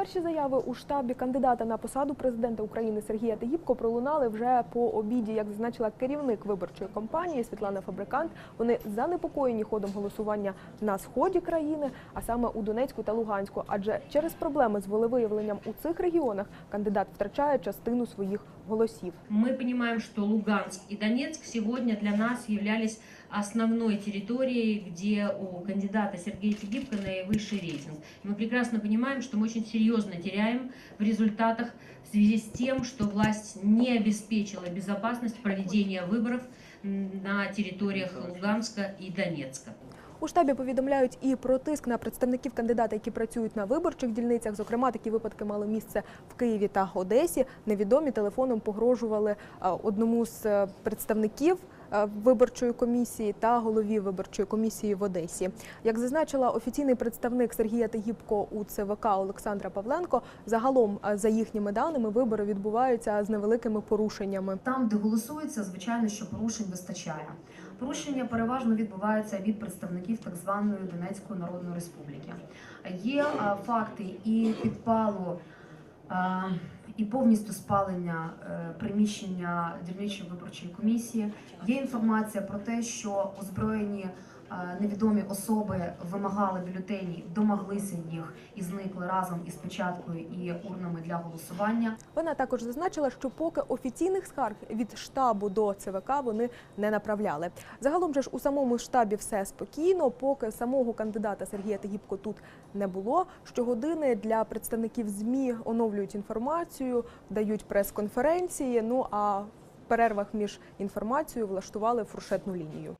Перші заяви у штабі кандидата на посаду президента України Сергія Тагібко пролунали вже по обіді, як зазначила керівник виборчої кампанії Світлана Фабрикант. Вони занепокоєні ходом голосування на сході країни, а саме у Донецьку та Луганську. Адже через проблеми з волевиявленням у цих регіонах кандидат втрачає частину своїх голосів. Мы понимаем, что Луганск и Донецк сегодня для нас являлись основной территорией, где у кандидата Сергея Тегибко наивысший рейтинг. И мы прекрасно понимаем, что мы очень серьезно теряем в результатах в связи с тем, что власть не обеспечила безопасность проведения выборов на территориях Луганска и Донецка. У штабі повідомляють і про тиск на представників кандидата, які працюють на виборчих дільницях. Зокрема, такі випадки мали місце в Києві та Одесі. Невідомі телефоном погрожували е, одному з е, представників виборчої комісії та голові виборчої комісії в Одесі. Як зазначила офіційний представник Сергія Тегібко у ЦВК Олександра Павленко, загалом е, за їхніми даними вибори відбуваються з невеликими порушеннями. Там, де голосується, звичайно, що порушень вистачає. Порушення переважно відбуваються від представників так званої Донецької Народної Республіки. Є факти і підпалу. І повністю спалення е, приміщення дільничої виборчої комісії. Є інформація про те, що озброєні невідомі особи вимагали бюлетені, домоглися їх і зникли разом із печаткою і урнами для голосування. Вона також зазначила, що поки офіційних скарг від штабу до ЦВК вони не направляли. Загалом же ж у самому штабі все спокійно, поки самого кандидата Сергія Тегібко тут не було. Щогодини для представників ЗМІ оновлюють інформацію, дають прес-конференції. Ну а в перервах між інформацією влаштували фуршетну лінію.